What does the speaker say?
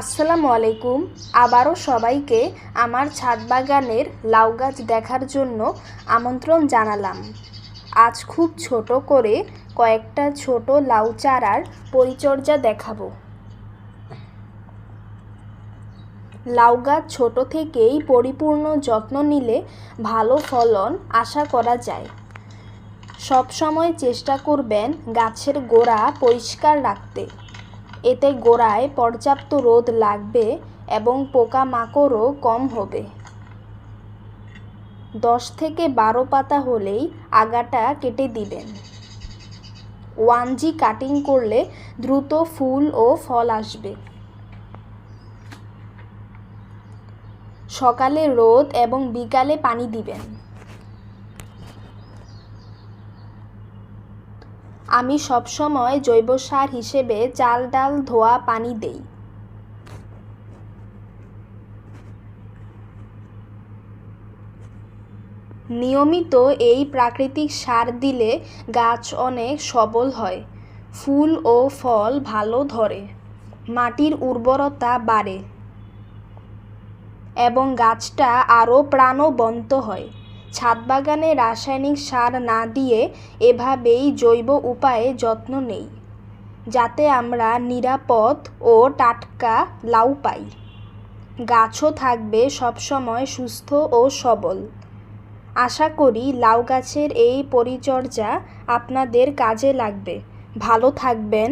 আসসালামু আলাইকুম। আবারও সবাইকে আমার ছাদ বাগানের লাউ গাছ দেখার জন্য আমন্ত্রণ জানালাম। আজ খুব ছোট করে কয়েকটা ছোট লাউ চারার পরিচর্যা দেখাবো। লাউ গাছ ছোট থেকেই পরিপূর্ণ যত্ন নিলে ভালো ফলন আশা করা যায়। সব সময় চেষ্টা করবেন গাছের গোড়া পরিষ্কার রাখতে। এতে গোড়ায় পর্যাপ্ত রোদ লাগবে এবং পোকামাকড়ও কম হবে। দশ থেকে বারো পাতা হলেই আগাটা কেটে দিবেন। ওয়ান জি কাটিং করলে দ্রুত ফুল ও ফল আসবে। সকালে রোদ এবং বিকালে পানি দিবেন। আমি সবসময় জৈব সার হিসেবে চাল, ডাল, ধোয়া, পানি দেই। নিয়মিত এই প্রাকৃতিক সার দিলে গাছ অনেক সবল হয়, ফুল ও ফল ভালো ধরে, মাটির উর্বরতা বাড়ে এবং গাছটা আরও প্রাণবন্ত হয়। ছাদ বাগানে রাসায়নিক সার না দিয়ে এভাবেই জৈব উপায়ে যত্ন নেই, যাতে আমরা নিরাপদ ও টাটকা লাউ পাই। গাছও থাকবে সবসময় সুস্থ ও সবল। আশা করি লাউ গাছের এই পরিচর্যা আপনাদের কাজে লাগবে। ভালো থাকবেন।